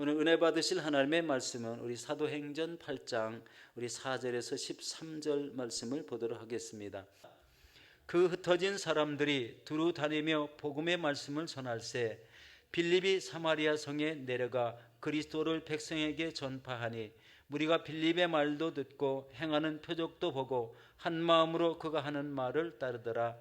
오늘 은혜 받으실 하나님의 말씀은 우리 사도행전 8장 우리 4절에서 13절 말씀을 보도록 하겠습니다. 그 흩어진 사람들이 두루 다니며 복음의 말씀을 전할세 빌립이 사마리아 성에 내려가 그리스도를 백성에게 전파하니 무리가 빌립의 말도 듣고 행하는 표적도 보고 한 마음으로 그가 하는 말을 따르더라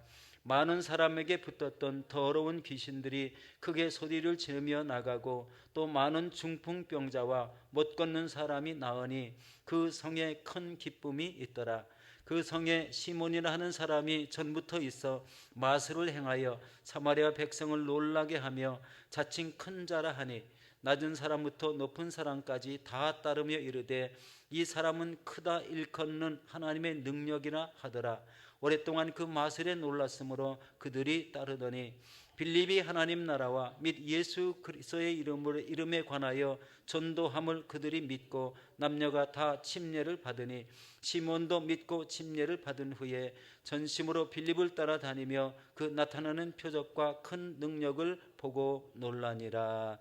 많은 사람에게 붙었던 더러운 귀신들이 크게 소리를 지르며 나가고 또 많은 중풍병자와 못 걷는 사람이 나으니 그 성에 큰 기쁨이 있더라. 그 성에 시몬이라 하는 사람이 전부터 있어 마술을 행하여 사마리아 백성을 놀라게 하며 자칭 큰 자라 하니 낮은 사람부터 높은 사람까지 다 따르며 이르되 이 사람은 크다 일컫는 하나님의 능력이라 하더라 오랫동안 그 마술에 놀랐으므로 그들이 따르더니 빌립이 하나님 나라와 및 예수 그리스도의 이름을 이름에 관하여 전도함을 그들이 믿고 남녀가 다 침례를 받으니 시몬도 믿고 침례를 받은 후에 전심으로 빌립을 따라다니며 그 나타나는 표적과 큰 능력을 보고 놀라니라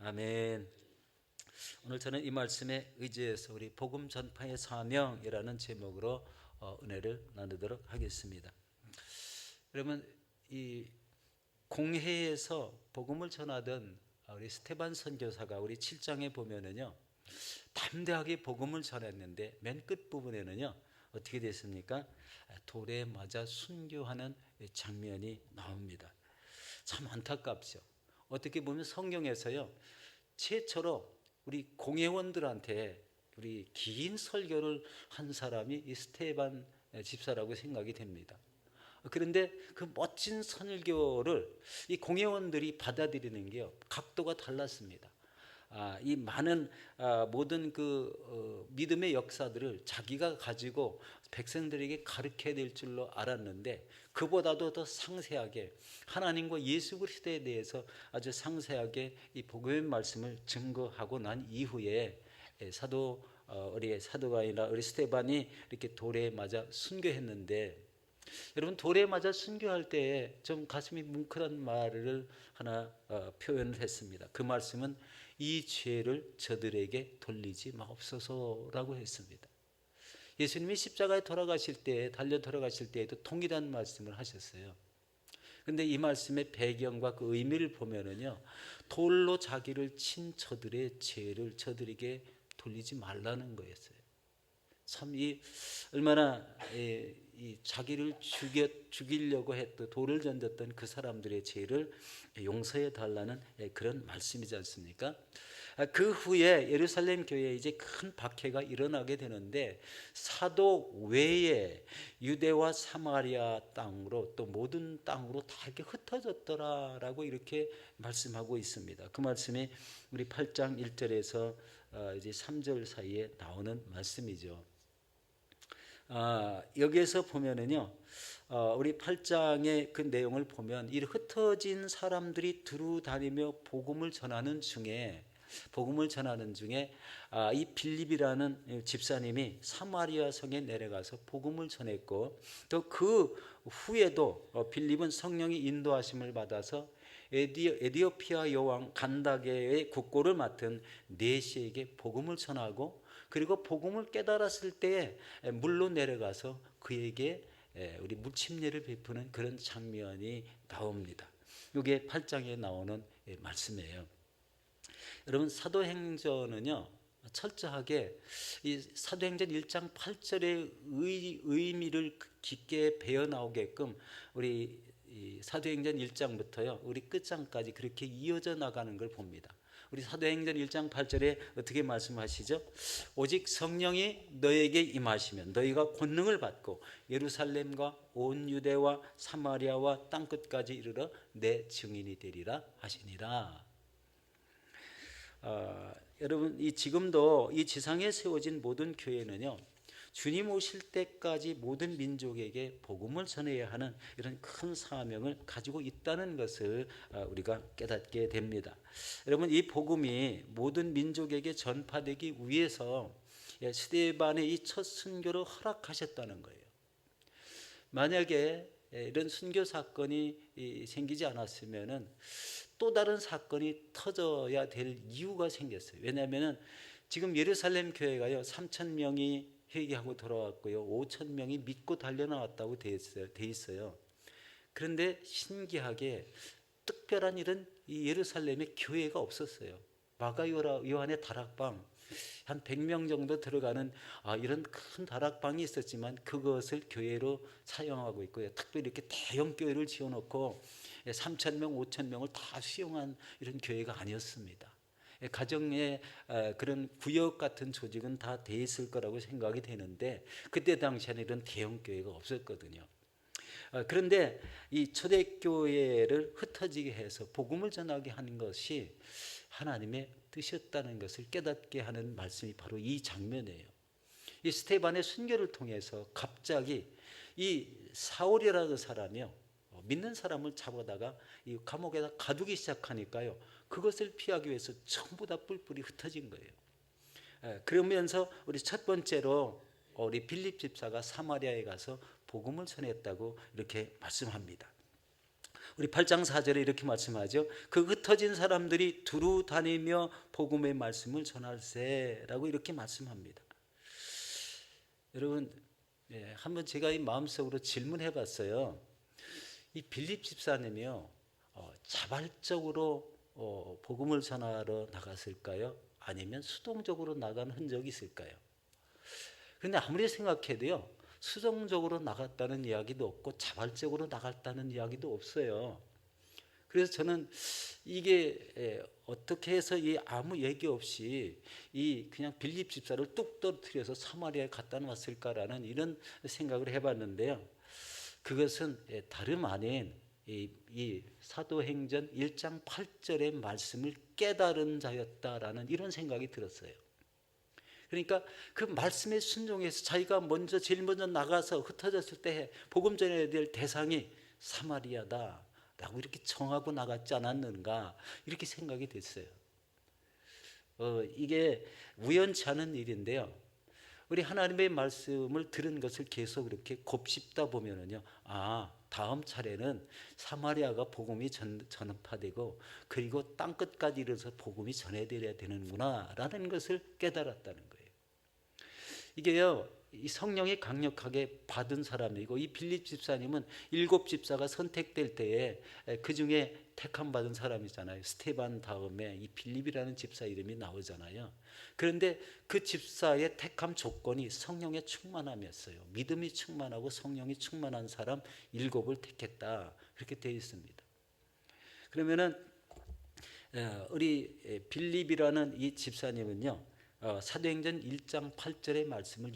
아멘. 오늘 저는 이 말씀에 의지해서 우리 복음 전파의 사명이라는 제목으로 어, 은혜를 나누도록 하겠습니다. 여러분 이 공회에서 복음을 전하던 우리 스테반 선교사가 우리 7장에 보면은요 담대하게 복음을 전했는데 맨 끝 부분에는요 어떻게 됐습니까? 돌에 맞아 순교하는 장면이 나옵니다. 참 안타깝죠. 어떻게 보면 성경에서요 최초로 우리 공회원들한테 우리 긴 설교를 한 사람이 이 스테반 집사라고 생각이 됩니다. 그런데 그 멋진 설교를 이 공회원들이 받아들이는 게요 각도가 달랐습니다. 아, 이 많은 아, 모든 그 어, 믿음의 역사들을 자기가 가지고 백성들에게 가르쳐야 될 줄로 알았는데 그보다도 더 상세하게 하나님과 예수 그리스도에 대해서 아주 상세하게 이 복음의 말씀을 증거하고 난 이후에 예, 사도 어, 우리 사도가 아니라 우리 스테반이 이렇게 돌에 맞아 순교했는데 여러분 돌에 맞아 순교할 때에 좀 가슴이 뭉클한 말을 하나 어, 표현을 했습니다. 그 말씀은 이 죄를 저들에게 돌리지 마옵소서라고 했습니다. 예수님이 십자가에 돌아가실 때 달려 돌아가실 때에도 동일한 말씀을 하셨어요. 근데 이 말씀의 배경과 그 의미를 보면은요. 돌로 자기를 친 저들의 죄를 저들에게 돌리지 말라는 거였어요. 참 이 얼마나 이, 이 자기를 죽여 죽이려고 했던 돌을 던졌던 그 사람들의 죄를 용서해 달라는 그런 말씀이지 않습니까? 그 후에 예루살렘 교회에 이제 큰 박해가 일어나게 되는데 사도 외에 유대와 사마리아 땅으로 또 모든 땅으로 다 이렇게 흩어졌더라라고 이렇게 말씀하고 있습니다. 그 말씀이 우리 8장 1절에서 어, 이제 3절 사이에 나오는 말씀이죠. 아, 여기에서 보면은요, 어, 우리 8장의 그 내용을 보면 이 흩어진 사람들이 두루 다니며 복음을 전하는 중에 복음을 전하는 중에 아, 이 빌립이라는 집사님이 사마리아 성에 내려가서 복음을 전했고 또 그 후에도 어, 빌립은 성령이 인도하심을 받아서 에디오 피아 여왕 간다게의 국고를 맡은 네시에게 복음을 전하고 그리고 복음을 깨달았을 때에 물로 내려가서 그에게 우리 무침례를 베푸는 그런 장면이 나옵니다. 이게 8장에 나오는 말씀이에요. 여러분 사도행전은요 철저하게 이 사도행전 1장 8절의 의, 의미를 깊게 배어 나오게끔 우리 사도행전 1장부터요 우리 끝장까지 그렇게 이어져 나가는 걸 봅니다. 우리 사도행전 1장 8절에 어떻게 말씀하시죠? 오직 성령이 너에게 임하시면 너희가 권능을 받고 예루살렘과 온 유대와 사마리아와 땅 끝까지 이르러 내 증인이 되리라 하시니라. 어, 여러분 이 지금도 이 지상에 세워진 모든 교회는요. 주님 오실 때까지 모든 민족에게 복음을 전해야 하는 이런 큰 사명을 가지고 있다는 것을 어, 우리가 깨닫게 됩니다. 여러분 이 복음이 모든 민족에게 전파되기 위해서 예, 스테반의 이 첫 순교를 허락하셨다는 거예요. 만약에 예, 이런 순교 사건이 생기지 않았으면은 또 다른 사건이 터져야 될 이유가 생겼어요. 왜냐하면은 지금 예루살렘 교회가요 3천 명이 회개하고 돌아왔고요 5천 명이 믿고 달려나왔다고 돼 있어요. 돼 있어요. 그런데 신기하게 특별한 일은 이 예루살렘에 교회가 없었어요. 마가 요한의 다락방 한 100명 정도 들어가는 아, 이런 큰 다락방이 있었지만 그것을 교회로 사용하고 있고요. 특별히 이렇게 대형 교회를 지어놓고 3천 명, 5천 명을 다 수용한 이런 교회가 아니었습니다. 가정의 그런 구역 같은 조직은 다 돼 있을 거라고 생각이 되는데 그때 당시에는 이런 대형 교회가 없었거든요. 어, 그런데 이 초대교회를 흩어지게 해서 복음을 전하게 하는 것이 하나님의 뜻이었다는 것을 깨닫게 하는 말씀이 바로 이 장면이에요. 이 스테반의 순교를 통해서 갑자기 이 사울이라는 사람이요. 어, 믿는 사람을 잡아다가 이 감옥에다 가두기 시작하니까요. 그것을 피하기 위해서 전부 다 뿔뿔이 흩어진 거예요. 예, 그러면서 우리 첫 번째로 우리 빌립 집사가 사마리아에 가서 복음을 전했다고 이렇게 말씀합니다. 우리 8장 4절에 이렇게 말씀하죠. 그 흩어진 사람들이 두루 다니며 복음의 말씀을 전할세라고 이렇게 말씀합니다. 여러분, 예, 한번 제가 이 마음속으로 질문해 봤어요. 이 빌립 집사님이요, 어, 자발적으로 어, 복음을 전하러 나갔을까요? 아니면 수동적으로 나간 흔적이 있을까요? 근데 아무리 생각해도요, 수동적으로 나갔다는 이야기도 없고 자발적으로 나갔다는 이야기도 없어요. 그래서 저는 이게 어떻게 해서 이 아무 얘기 없이 이 그냥 빌립 집사를 뚝 떨어뜨려서 사마리아에 갖다 놨을까라는 이런 생각을 해봤는데요. 그것은 다름 아닌 이, 이 사도행전 1장 8절의 말씀을 깨달은 자였다라는 이런 생각이 들었어요. 그러니까 그 말씀에 순종해서 자기가 먼저 제일 먼저 나가서 흩어졌을 때 복음 전해야 될 대상이 사마리아다라고 이렇게 정하고 나갔지 않았는가 이렇게 생각이 됐어요. 어, 이게 우연치 않은 일인데요. 우리 하나님의 말씀을 들은 것을 계속 이렇게 곱씹다 보면은요, 아, 다음 차례는 사마리아가 복음이 전, 전파되고 그리고 땅 끝까지 이르서 복음이 전해드려야 되는구나라는 것을 깨달았다는 거예요. 이게요. 이 성령이 강력하게 받은 사람이고 이 빌립 집사님은 일곱 집사가 선택될 때에 그 중에 택함 받은 사람이잖아요. 스테반 다음에 이 빌립이라는 집사 이름이 나오잖아요. 그런데 그 집사의 택함 조건이 성령의 충만함이었어요. 믿음이 충만하고 성령이 충만한 사람 일곱을 택했다. 그렇게 되어 있습니다. 그러면은 우리 빌립이라는 이 집사님은요. 어, 사도행전 1장 8절의 말씀을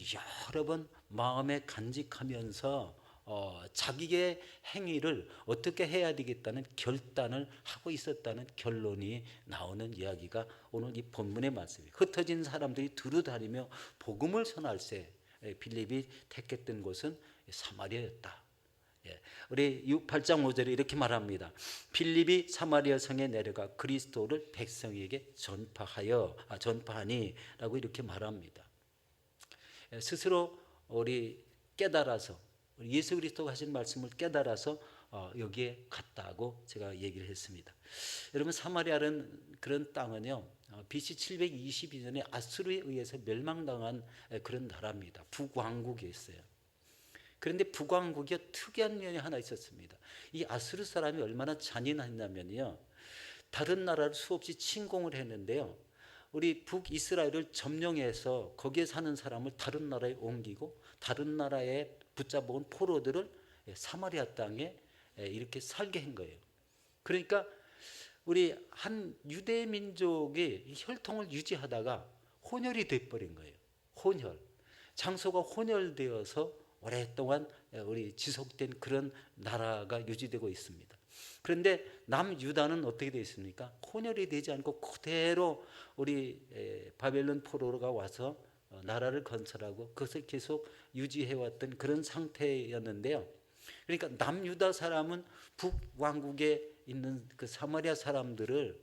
여러 번 마음에 간직하면서 어, 자기의 행위를 어떻게 해야 되겠다는 결단을 하고 있었다는 결론이 나오는 이야기가 오늘 이 본문의 말씀이에요. 흩어진 사람들이 두루 다니며 복음을 전할세 빌립이 택했던 곳은 사마리아였다. 예, 우리 6, 8장 5절에 이렇게 말합니다. 필립이 사마리아 성에 내려가 그리스도를 백성에게 전파하여 아, 전파하니라고 이렇게 말합니다. 예, 스스로 우리 깨달아서 예수 그리스도가 하신 말씀을 깨달아서 어, 여기에 갔다고 제가 얘기를 했습니다. 여러분 사마리아는 그런 땅은요 어, BC 722년에 아수르에 의해서 멸망당한 그런 나라입니다. 북왕국에 있어요. 그런데 북왕국이 특이한 면이 하나 있었습니다. 이 아수르 사람이 얼마나 잔인했냐면요. 다른 나라를 수없이 침공을 했는데요. 우리 북이스라엘을 점령해서 거기에 사는 사람을 다른 나라에 옮기고 다른 나라에 붙잡아온 포로들을 사마리아 땅에 이렇게 살게 한 거예요. 그러니까 우리 한 유대 민족의 혈통을 유지하다가 혼혈이 돼버린 거예요. 혼혈. 장소가 혼혈되어서 오랫동안 우리 지속된 그런 나라가 유지되고 있습니다. 그런데 남유다는 어떻게 되어 있습니까? 혼혈이 되지 않고 그대로 우리 바벨론 포로가 와서 어, 나라를 건설하고 그것을 계속 유지해왔던 그런 상태였는데요. 그러니까 남유다 사람은 북왕국에 있는 그 사마리아 사람들을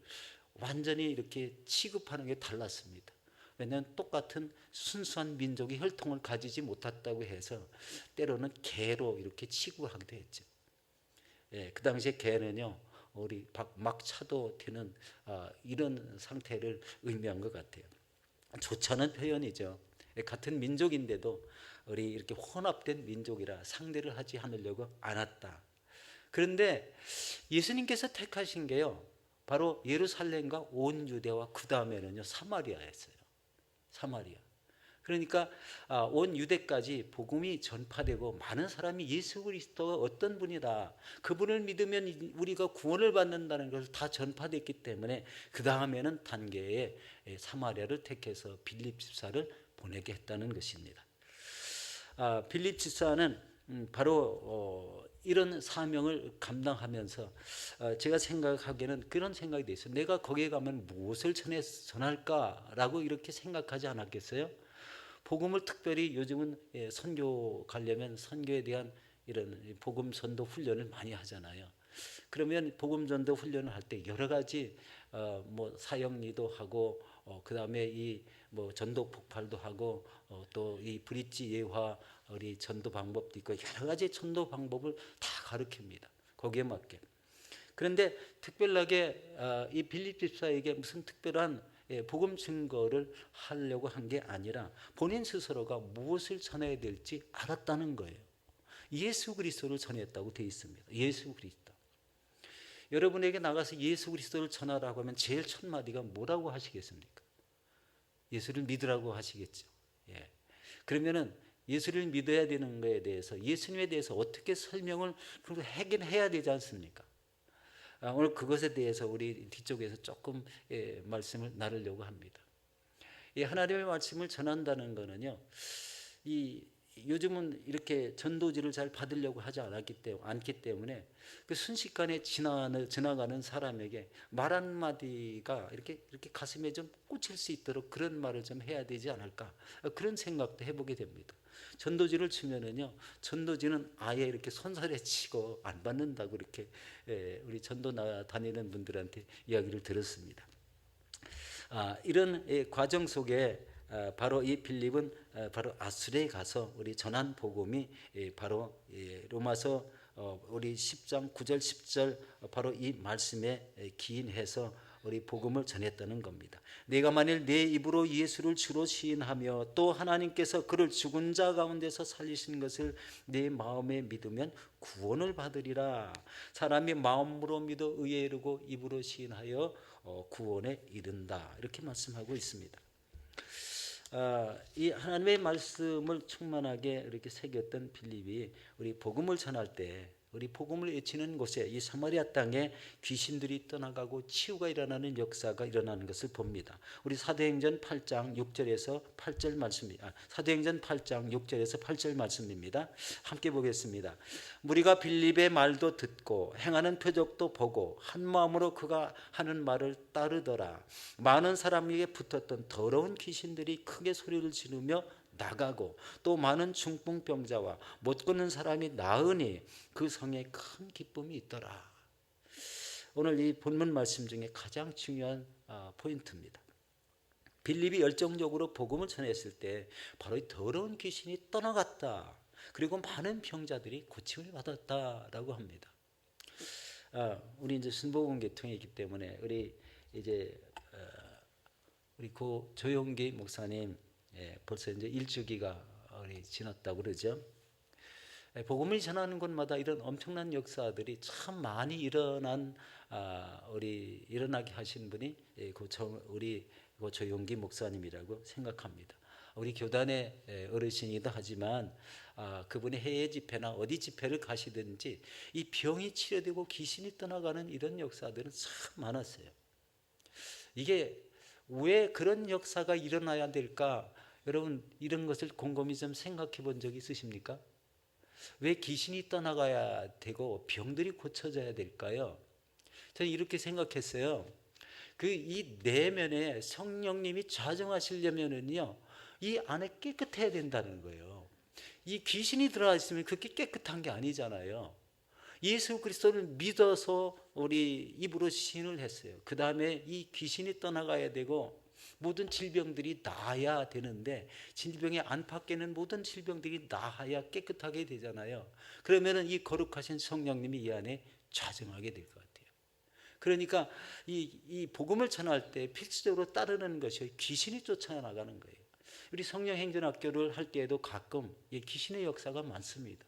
완전히 이렇게 취급하는 게 달랐습니다. 왜냐하면 똑같은 순수한 민족이 혈통을 가지지 못했다고 해서 때로는 개로 이렇게 취급하기도 했죠. 예, 그 당시에 개는요 우리 박- 막 차도 되는 아, 이런 상태를 의미한 것 같아요. 좋지 않은 표현이죠. 같은 민족인데도 우리 이렇게 혼합된 민족이라 상대를 하지 않으려고 않았다. 그런데 예수님께서 택하신 게요. 바로 예루살렘과 온 유대와 그 다음에는요 사마리아였어요. 사마리아. 그러니까 아, 온 유대까지 복음이 전파되고 많은 사람이 예수 그리스도가 어떤 분이다. 그분을 믿으면 이- 우리가 구원을 받는다는 것을 다 전파됐기 때문에 그 다음에는 단계에 예, 사마리아를 택해서 빌립 집사를 보내게 했다는 것입니다. 아, 빌립 집사는 음, 바로 어, 이런 사명을 감당하면서 어, 제가 생각하기에는 그런 생각이 됐어요. 내가 거기에 가면 무엇을 전해 전할까라고 이렇게 생각하지 않았겠어요? 복음을 특별히 요즘은 예, 선교 가려면 선교에 대한 이런 복음 전도 훈련을 많이 하잖아요. 그러면 복음 전도 훈련을 할 때 여러 가지 어, 뭐 사형리도 하고 어, 그다음에 이 뭐 전도 폭발도 하고 어, 또이 브릿지 예화 우리 전도 방법도 있고 여러 가지 전도 방법을 다 가르칩니다. 거기에 맞게. 그런데 특별하게 아, 이 빌립 집사에게 무슨 특별한 예, 복음 증거를 하려고 한 게 아니라 본인 스스로가 무엇을 전해야 될지 알았다는 거예요. 예수 그리스도를 전했다고 되어 있습니다. 예수 그리스도. 여러분에게 나가서 예수 그리스도를 전하라고 하면 제일 첫 마디가 뭐라고 하시겠습니까? 예수를 믿으라고 하시겠죠. 예. 그러면은 예수를 믿어야 되는 것에 대해서 예수님에 대해서 어떻게 설명을 그리고 하긴 해야 되지 않습니까? 아, 오늘 그것에 대해서 우리 뒤쪽에서 조금 예, 말씀을 나누려고 합니다. 이 하나님의 말씀을 전한다는 것은요, 이 요즘은 이렇게 전도지를 잘 받으려고 하지 않았기 때문에 않기 때문에 그 순식간에 지나 지나가는 사람에게 말 한마디가 이렇게 이렇게 가슴에 좀 꽂힐 수 있도록 그런 말을 좀 해야 되지 않을까 그런 생각도 해보게 됩니다. 전도지를 치면은요, 전도지는 아예 이렇게 손살에 치고 안 받는다고 이렇게 예, 우리 전도 나 다니는 분들한테 이야기를 들었습니다. 아, 이런 예, 과정 속에 아, 바로 이 빌립은 아, 바로 아수레에 가서 우리 전한 복음이 예, 바로 예, 로마서 어, 우리 10장 9절 10절 어, 바로 이 말씀에 예, 기인해서 우리 복음을 전했다는 겁니다. 내가 만일 내 입으로 예수를 주로 시인하며 또 하나님께서 그를 죽은 자 가운데서 살리신 것을 내 마음에 믿으면 구원을 받으리라. 사람이 마음으로 믿어 의에 이르고 입으로 시인하여 어, 구원에 이른다. 이렇게 말씀하고 있습니다. 아, 이 하나님의 말씀을 충만하게 이렇게 새겼던 빌립이 우리 복음을 전할 때 우리 복음을 외치는 곳에 이 사마리아 땅에 귀신들이 떠나가고 치유가 일어나는 역사가 일어나는 것을 봅니다. 우리 사도행전 8장 6절에서 8절 말씀입니다. 아, 사도행전 8장 6절에서 8절 말씀입니다. 함께 보겠습니다. 우리가 빌립의 말도 듣고 행하는 표적도 보고 한 마음으로 그가 하는 말을 따르더라. 많은 사람에게 붙었던 더러운 귀신들이 크게 소리를 지르며 나가고 또 많은 중풍병자와 못 걷는 사람이 나으니 그 성에 큰 기쁨이 있더라. 오늘 이 본문 말씀 중에 가장 중요한 아, 포인트입니다. 빌립이 열정적으로 복음을 전했을 때 바로 이 더러운 귀신이 떠나갔다. 그리고 많은 병자들이 고침을 받았다라고 합니다. 아, 우리 이제 순복음 계통이기 때문에 우리 이제 어, 우리 고 조용기 목사님 예, 벌써 이제 일주기가 우리 지났다고 그러죠. 예, 복음을 전하는 곳마다 이런 엄청난 역사들이 참 많이 일어난 아, 우리 일어나게 하신 분이 예, 그 저, 우리 그 조용기 목사님이라고 생각합니다. 우리 교단의 예, 어르신이기도 하지만 아, 그분이 해외 집회나 어디 집회를 가시든지 이 병이 치료되고 귀신이 떠나가는 이런 역사들은 참 많았어요. 이게 왜 그런 역사가 일어나야 될까? 여러분 이런 것을 곰곰이 좀 생각해 본 적 있으십니까? 왜 귀신이 떠나가야 되고 병들이 고쳐져야 될까요? 저는 이렇게 생각했어요. 그 이 내면에 성령님이 좌정하시려면은요, 이 안에 깨끗해야 된다는 거예요. 이 귀신이 들어가 있으면 그게 깨끗한 게 아니잖아요. 예수 그리스도를 믿어서 우리 입으로 신을 했어요. 그 다음에 이 귀신이 떠나가야 되고 모든 질병들이 나아야 되는데 질병의 안팎에는 모든 질병들이 나아야 깨끗하게 되잖아요. 그러면은 이 거룩하신 성령님이 이 안에 좌정하게 될 것 같아요. 그러니까 이, 이 복음을 전할 때 필수적으로 따르는 것이 귀신이 쫓아나가는 거예요. 우리 성령 행전학교를 할 때에도 가끔 이 귀신의 역사가 많습니다.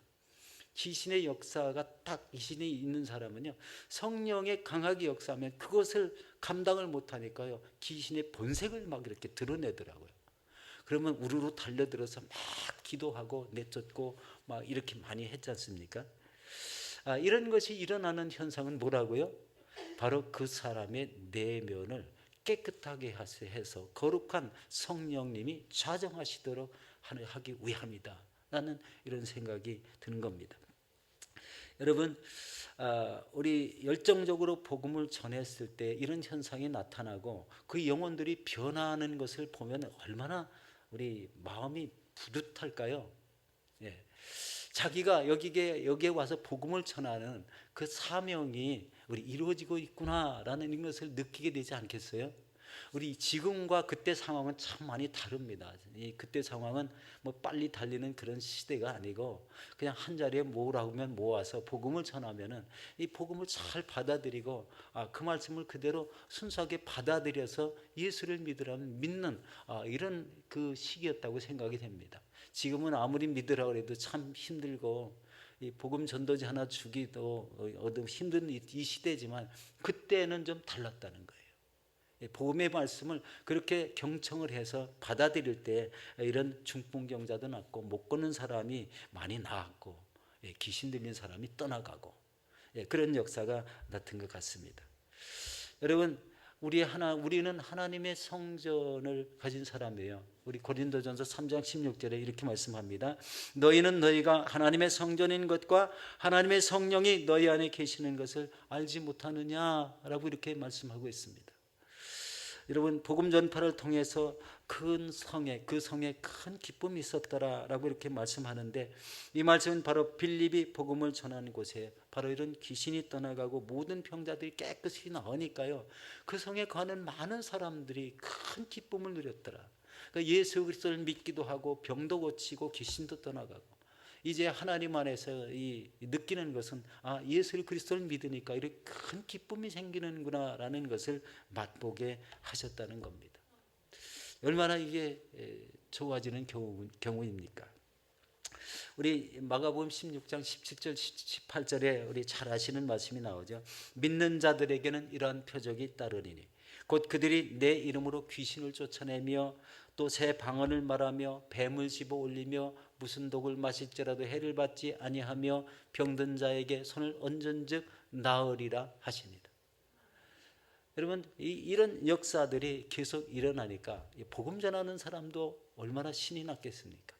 귀신의 역사가 딱 귀신이 있는 사람은요 성령의 강하게 역사하면 그것을 감당을 못하니까요 귀신의 본색을 막 이렇게 드러내더라고요. 그러면 우르르 달려들어서 막 기도하고 내쫓고 막 이렇게 많이 했지 않습니까? 아, 이런 것이 일어나는 현상은 뭐라고요? 바로 그 사람의 내면을 깨끗하게 해서 거룩한 성령님이 좌정하시도록 하기 위함이다. 라는 이런 생각이 드는 겁니다. 여러분, 아, 우리 열정적으로 복음을 전했을 때 이런 현상이 나타나고 그 영혼들이 변화하는 것을 보면 얼마나 우리 마음이 뿌듯할까요? 예. 자기가 여기에 여기에 와서 복음을 전하는 그 사명이 우리 이루어지고 있구나라는 것을 느끼게 되지 않겠어요? 우리 지금과 그때 상황은 참 많이 다릅니다. 이 그때 상황은 뭐 빨리 달리는 그런 시대가 아니고 그냥 한 자리에 모으라면 모아서 복음을 전하면은 이 복음을 잘 받아들이고 아, 그 말씀을 그대로 순수하게 받아들여서 예수를 믿으라면 믿는 아, 이런 그 시기였다고 생각이 됩니다. 지금은 아무리 믿으라 그래도 참 힘들고 이 복음 전도지 하나 주기도 어두 힘든 이 시대지만 그때는 좀 달랐다는 거예요. 복음의 말씀을 그렇게 경청을 해서 받아들일 때 이런 중풍경자도 낫고 못 걷는 사람이 많이 나았고 귀신 들린 사람이 떠나가고 그런 역사가 나타난 것 같습니다. 여러분 우리 하나 우리는 하나님의 성전을 가진 사람이에요. 우리 고린도전서 3장 16절에 이렇게 말씀합니다. 너희는 너희가 하나님의 성전인 것과 하나님의 성령이 너희 안에 계시는 것을 알지 못하느냐라고 이렇게 말씀하고 있습니다. 여러분 복음 전파를 통해서 큰 성에 그 성에 큰 기쁨이 있었더라라고 이렇게 말씀하는데 이 말씀은 바로 빌립이 복음을 전하는 곳에 바로 이런 귀신이 떠나가고 모든 병자들이 깨끗이 나으니까요 그 성에 가는 많은 사람들이 큰 기쁨을 누렸더라. 그러니까 예수 그리스도를 믿기도 하고 병도 고치고 귀신도 떠나가고 이제 하나님 안에서 이 느끼는 것은 아 예수 그리스도를 믿으니까 이렇게 큰 기쁨이 생기는구나라는 것을 맛보게 하셨다는 겁니다. 얼마나 이게 좋아지는 경우, 경우입니까? 우리 마가복음 16장 17절 18절에 우리 잘 아시는 말씀이 나오죠. 믿는 자들에게는 이러한 표적이 따르리니 곧 그들이 내 이름으로 귀신을 쫓아내며 또 새 방언을 말하며 뱀을 집어 올리며 무슨 독을 마실지라도 해를 받지 아니하며 병든 자에게 손을 얹은즉 나으리라 하십니다. 여러분 이, 런 역사들이 계속 일어나니까 복음 전하는 사람도 얼마나 신이 났겠습니까?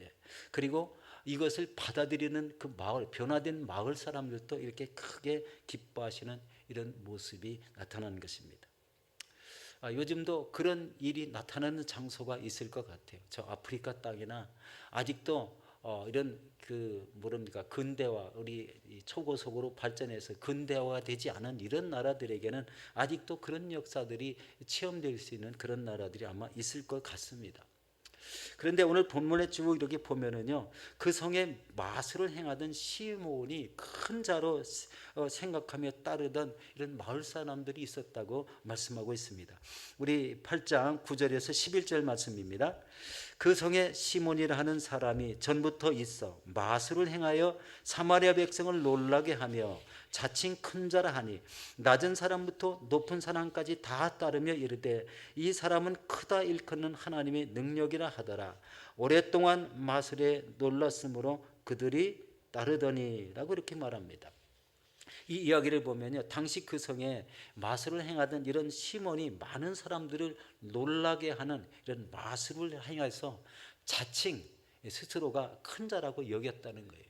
예. 그리고 이것을 받아들이는 그 마을 변화된 마을 사람들도 이렇게 크게 기뻐하시는 이런 모습이 나타나는 것입니다. 아, 요즘도 그런 일이 나타나는 장소가 있을 것 같아요. 저 아프리카 땅이나 아직도 어, 이런 그 뭐랍니까 근대화 우리 초고속으로 발전해서 근대화가 되지 않은 이런 나라들에게는 아직도 그런 역사들이 체험될 수 있는 그런 나라들이 아마 있을 것 같습니다. 그런데 오늘 본문에 쭉 이렇게 보면은요, 그 성에 마술을 행하던 시몬이 큰 자로 어, 생각하며 따르던 이런 마을 사람들이 있었다고 말씀하고 있습니다. 우리 8장 9절에서 11절 말씀입니다. 그 성에 시몬이라 하는 사람이 전부터 있어 마술을 행하여 사마리아 백성을 놀라게 하며 자칭 큰 자라 하니 낮은 사람부터 높은 사람까지 다 따르며 이르되 이 사람은 크다 일컫는 하나님의 능력이라 하더라 오랫동안 마술에 놀랐으므로 그들이 따르더니라고 이렇게 말합니다. 이 이야기를 보면요. 당시 그 성에 마술을 행하던 이런 시몬이 많은 사람들을 놀라게 하는 이런 마술을 행해서 자칭 스스로가 큰 자라고 여겼다는 거예요.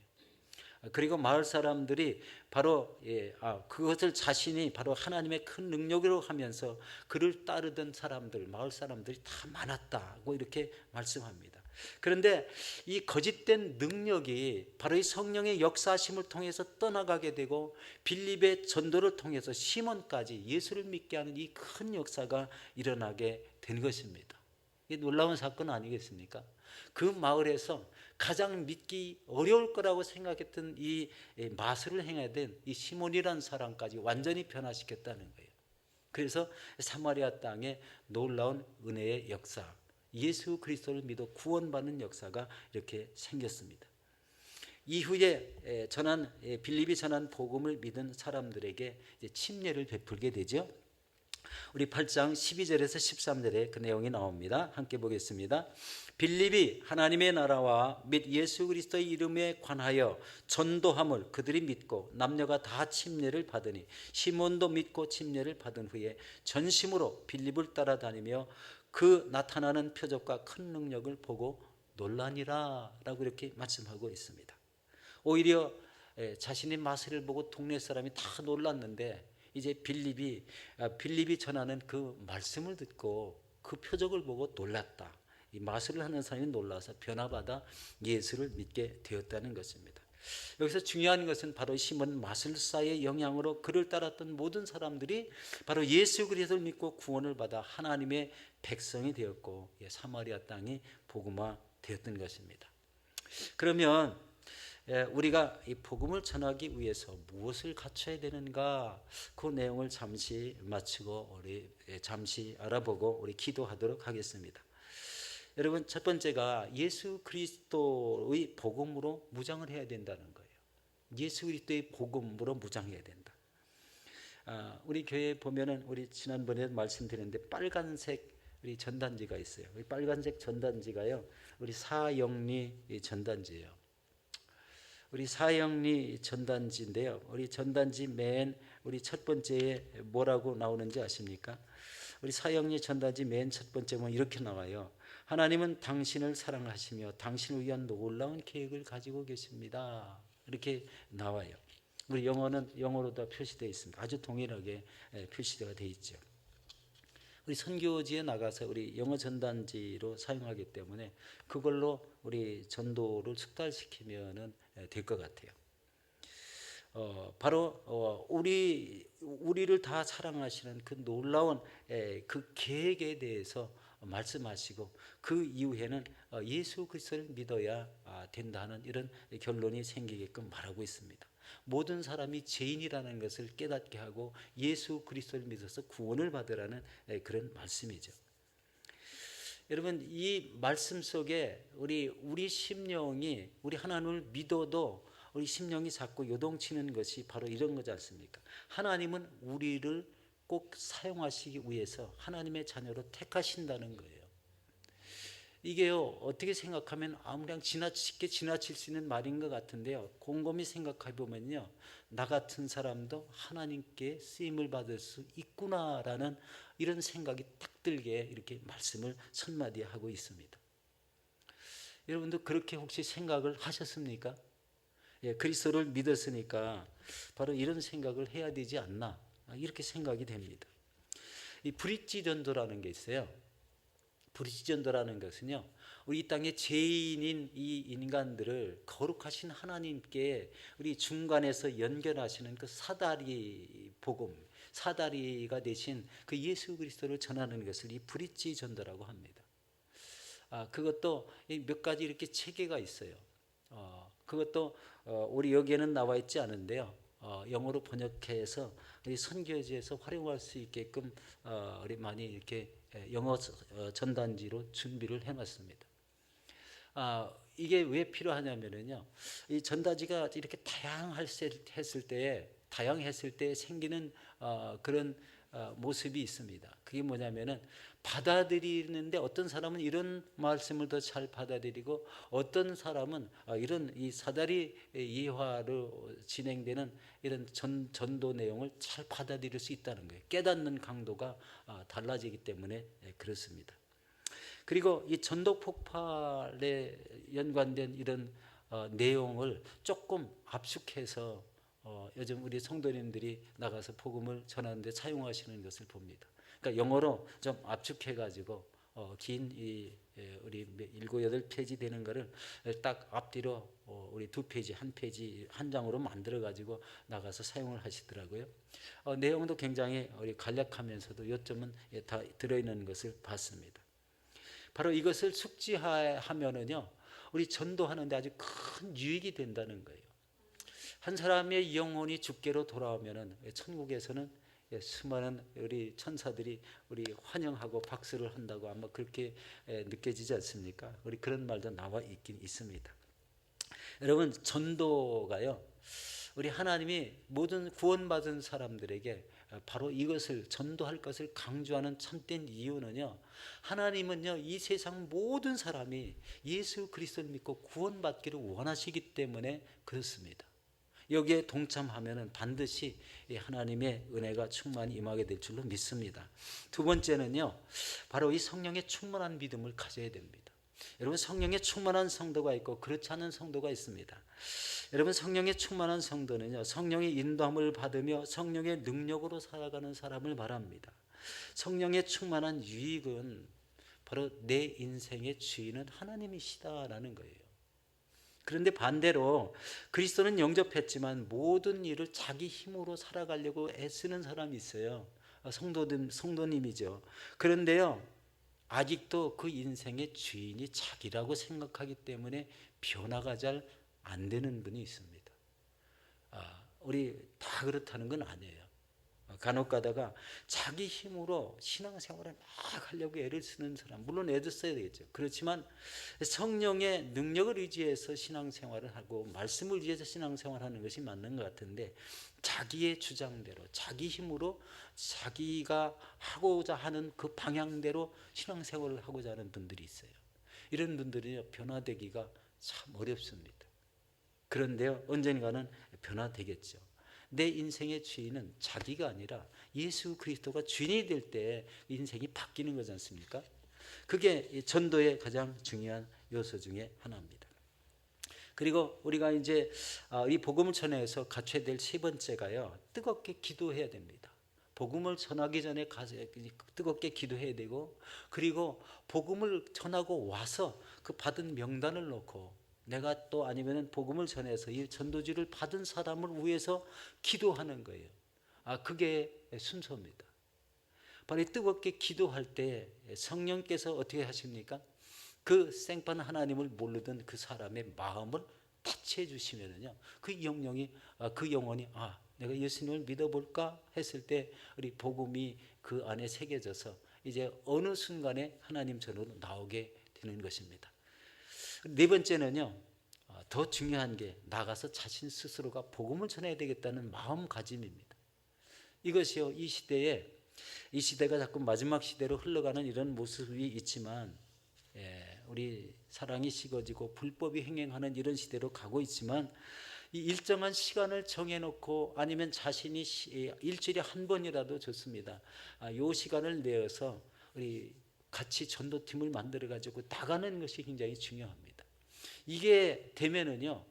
그리고 마을 사람들이 바로 예, 아, 그것을 자신이 바로 하나님의 큰 능력으로 하면서 그를 따르던 사람들, 마을 사람들이 다 많았다고 이렇게 말씀합니다. 그런데 이 거짓된 능력이 바로 이 성령의 역사심을 통해서 떠나가게 되고 빌립의 전도를 통해서 시몬까지 예수를 믿게 하는 이 큰 역사가 일어나게 된 것입니다. 이게 놀라운 사건 아니겠습니까? 그 마을에서 가장 믿기 어려울 거라고 생각했던 이 마술을 행해야 된 이 시몬이라는 사람까지 완전히 변화시켰다는 거예요. 그래서 사마리아 땅에 놀라운 은혜의 역사, 예수 그리스도를 믿어 구원받는 역사가 이렇게 생겼습니다. 이후에 전한 빌립이 전한 복음을 믿은 사람들에게 침례를 베풀게 되죠. 우리 8장 12절에서 13절에 그 내용이 나옵니다. 함께 보겠습니다. 빌립이 하나님의 나라와 및 예수 그리스도의 이름에 관하여 전도함을 그들이 믿고 남녀가 다 침례를 받으니 시몬도 믿고 침례를 받은 후에 전심으로 빌립을 따라다니며 그 나타나는 표적과 큰 능력을 보고 놀라니라라고 이렇게 말씀하고 있습니다. 오히려 자신의 마술을 보고 동네 사람이 다 놀랐는데 이제 빌립이 아, 빌립이 전하는 그 말씀을 듣고 그 표적을 보고 놀랐다. 이 마술을 하는 사람이 놀라서 변화받아 예수를 믿게 되었다는 것입니다. 여기서 중요한 것은 바로 시몬 마술사의 영향으로 그를 따랐던 모든 사람들이 바로 예수 그리스도를 믿고 구원을 받아 하나님의 백성이 되었고 예, 사마리아 땅이 복음화 되었던 것입니다. 그러면 예, 우리가 이 복음을 전하기 위해서 무엇을 갖춰야 되는가 그 내용을 잠시 마치고 우리 예, 잠시 알아보고 우리 기도하도록 하겠습니다. 여러분 첫 번째가 예수 그리스도의 복음으로 무장을 해야 된다는 거예요. 예수 그리스도의 복음으로 무장해야 된다. 아, 우리 교회 보면은 우리 지난번에 말씀드렸는데 빨간색 우리 전단지가 있어요. 우리 빨간색 전단지가요. 우리 사영리 전단지예요. 우리 사영리 전단지인데요. 우리 전단지 맨 우리 첫 번째에 뭐라고 나오는지 아십니까? 우리 사영리 전단지 맨 첫 번째 보면 이렇게 나와요. 하나님은 당신을 사랑하시며 당신을 위한 놀라운 계획을 가지고 계십니다. 이렇게 나와요. 우리 영어는 영어로도 표시되어 있습니다. 아주 동일하게 표시되어 되어 있죠. 우리 선교지에 나가서 우리 영어 전단지로 사용하기 때문에 그걸로 우리 전도를 숙달시키면은 될 것 같아요. 어, 바로 어, 우리 우리를 다 사랑하시는 그 놀라운 에, 그 계획에 대해서 말씀하시고 그 이후에는 어, 예수 그리스도를 믿어야 아, 된다는 이런 결론이 생기게끔 말하고 있습니다. 모든 사람이 죄인이라는 것을 깨닫게 하고 예수 그리스도를 믿어서 구원을 받으라는 그런 말씀이죠. 여러분 이 말씀 속에 우리 우리 심령이 우리 하나님을 믿어도 우리 심령이 자꾸 요동치는 것이 바로 이런 거지 않습니까? 하나님은 우리를 꼭 사용하시기 위해서 하나님의 자녀로 택하신다는 거예요. 이게요 어떻게 생각하면 아무냥 지나치게 지나칠 수 있는 말인 것 같은데요 곰곰이 생각해 보면요 나 같은 사람도 하나님께 쓰임을 받을 수 있구나라는 이런 생각이 딱 들게 이렇게 말씀을 첫 마디 하고 있습니다. 여러분도 그렇게 혹시 생각을 하셨습니까? 예, 그리스도를 믿었으니까 바로 이런 생각을 해야 되지 않나 이렇게 생각이 됩니다. 이 브릿지 전도라는 게 있어요. 브릿지 전도라는 것은요. 우리 땅의 죄인인 이 인간들을 거룩하신 하나님께 우리 중간에서 연결하시는 그 사다리 복음, 사다리가 되신 그 예수 그리스도를 전하는 것을 이 브릿지 전도라고 합니다. 아, 그것도 몇 가지 이렇게 체계가 있어요. 어, 그것도 어, 우리 여기에는 나와 있지 않은데요. 어, 영어로 번역해서 우리 선교지에서 활용할 수 있게끔 어, 우리 많이 이렇게 영어 어, 전단지로 준비를 해놨습니다. 아, 이게 왜 필요하냐면은요, 이 전단지가 이렇게 다양했을 때, 다양했을 때 생기는 어, 그런 어, 모습이 있습니다. 그게 뭐냐면은 받아들이는데 어떤 사람은 이런 말씀을 더 잘 받아들이고 어떤 사람은 어, 이런 이 사다리 이화로 진행되는 이런 전, 전도 내용을 잘 받아들일 수 있다는 거예요. 깨닫는 강도가 어, 달라지기 때문에 예, 그렇습니다. 그리고 이 전도 폭발에 연관된 이런 어, 내용을 조금 압축해서 어, 요즘 우리 성도님들이 나가서 복음을 전하는데 사용하시는 것을 봅니다. 그러니까 영어로 좀 압축해 가지고 어, 긴이 예, 우리 일곱 여덟 페이지 되는 거를 딱 앞뒤로 어, 우리 두 페이지 한 페이지 한 장으로 만들어 가지고 나가서 사용을 하시더라고요. 어, 내용도 굉장히 우리 간략하면서도 요점은 예, 다 들어 있는 것을 봤습니다. 바로 이것을 숙지하면은요, 우리 전도하는데 아주 큰 유익이 된다는 거예요. 한 사람의 영혼이 주께로 돌아오면은 천국에서는 예, 수많은 우리 천사들이 우리 환영하고 박수를 한다고 아마 그렇게 예, 느껴지지 않습니까? 우리 그런 말도 나와 있긴 있습니다. 여러분 전도가요. 우리 하나님이 모든 구원받은 사람들에게 바로 이것을 전도할 것을 강조하는 참된 이유는요. 하나님은요 이 세상 모든 사람이 예수 그리스도를 믿고 구원받기를 원하시기 때문에 그렇습니다. 여기에 동참하면은 반드시 이 하나님의 은혜가 충만히 임하게 될 줄로 믿습니다. 두 번째는요, 바로 이 성령의 충만한 믿음을 가져야 됩니다. 여러분 성령의 충만한 성도가 있고 그렇지 않은 성도가 있습니다. 여러분 성령의 충만한 성도는요, 성령의 인도함을 받으며 성령의 능력으로 살아가는 사람을 말합니다. 성령의 충만한 유익은 바로 내 인생의 주인은 하나님이시다라는 거예요. 그런데 반대로 그리스도는 영접했지만 모든 일을 자기 힘으로 살아가려고 애쓰는 사람이 있어요. 아, 성도님, 성도님이죠. 그런데요, 아직도 그 인생의 주인이 자기라고 생각하기 때문에 변화가 잘 안 되는 분이 있습니다. 아, 우리 다 그렇다는 건 아니에요. 간혹 가다가 자기 힘으로 신앙생활을 막 하려고 애를 쓰는 사람 물론 애도 써야 되겠죠. 그렇지만 성령의 능력을 의지해서 신앙생활을 하고 말씀을 의지해서 신앙생활하는 것이 맞는 것 같은데 자기의 주장대로 자기 힘으로 자기가 하고자 하는 그 방향대로 신앙생활을 하고자 하는 분들이 있어요. 이런 분들이 변화되기가 참 어렵습니다. 그런데요 언젠가는 변화되겠죠 내 인생의 주인은 자기가 아니라 예수 그리스도가 주인이 될 때 인생이 바뀌는 거지 않습니까? 그게 전도의 가장 중요한 요소 중에 하나입니다. 그리고 우리가 이제 아, 이 복음을 전해서 갖춰야 될 세 번째가요. 뜨겁게 기도해야 됩니다. 복음을 전하기 전에 뜨겁게 기도해야 되고 그리고 복음을 전하고 와서 그 받은 명단을 놓고 내가 또 아니면은 복음을 전해서 이 전도지를 받은 사람을 위해서 기도하는 거예요. 아, 그게 순서입니다. 바로 뜨겁게 기도할 때 성령께서 어떻게 하십니까? 그 생판 하나님을 모르던 그 사람의 마음을 터치해 주시면은요. 그 영령이 아, 그 영혼이 아, 내가 예수님을 믿어볼까 했을 때 우리 복음이 그 안에 새겨져서 이제 어느 순간에 하나님 전으로 나오게 되는 것입니다. 네 번째는요. 어, 더 중요한 게 나가서 자신 스스로가 복음을 전해야 되겠다는 마음가짐입니다. 이것이요 이 시대에 이 시대가 자꾸 마지막 시대로 흘러가는 이런 모습이 있지만 예, 우리 사랑이 식어지고 불법이 행행하는 이런 시대로 가고 있지만 이 일정한 시간을 정해놓고 아니면 자신이 일주일에 한 번이라도 좋습니다. 아, 요 시간을 내어서 우리 같이 전도팀을 만들어 가지고 나가는 것이 굉장히 중요합니다. 이게 되면은요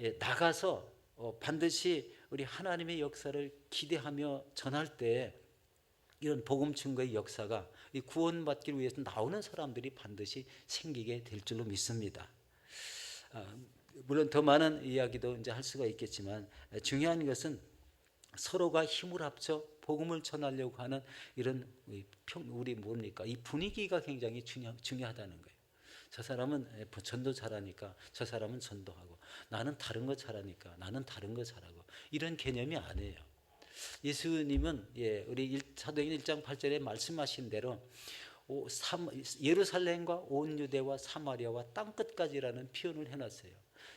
예, 나가서 어, 반드시 우리 하나님의 역사를 기대하며 전할 때 이런 복음 증거의 역사가 이 구원받기를 위해서 나오는 사람들이 반드시 생기게 될 줄로 믿습니다. 아, 물론 더 많은 이야기도 이제 할 수가 있겠지만 중요한 것은 서로가 힘을 합쳐 복음을 전하려고 하는 이런 우리 뭡니까 이 분위기가 굉장히 중요, 중요하다는 거예요. 저 사람은 전도 잘하니까 저 사람은 전도하고 나는 다른 거 잘하니까 나는 다른 거 잘하고 이런 개념이 아니에요. 예수님은 예, 우리 사도행 1장 8절에 말씀하신 대로 예루살렘과 온 유대와 사마리아와 땅 끝까지라는 표현을 해놨어요.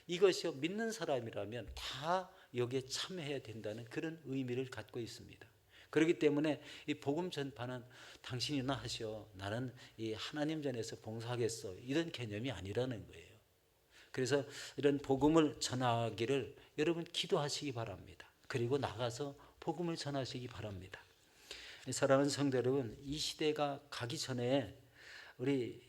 이것이 믿는 사람이라면 다 여기에 참여해야 된다는 그런 의미를 갖고 있습니다. 그렇기 때문에 이 복음 전파는 당신이나 하시오. 나는 이 하나님 전에서 봉사하겠어. 이런 개념이 아니라는 거예요. 그래서 이런 복음을 전하기를 여러분 기도하시기 바랍니다. 그리고 나가서 복음을 전하시기 바랍니다. 사랑하는 성도 여러분, 이 시대가 가기 전에 우리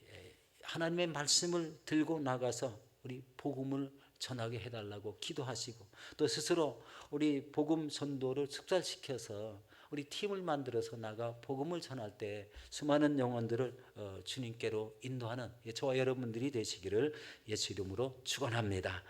하나님의 말씀을 들고 나가서 우리 복음을 전하게 해달라고 기도하시고 또 스스로 우리 복음 전도를 숙달시켜서 우리 팀을 만들어서 나가 복음을 전할 때 수많은 영혼들을 어, 주님께로 인도하는 저와 여러분들이 되시기를 예수 이름으로 축원합니다.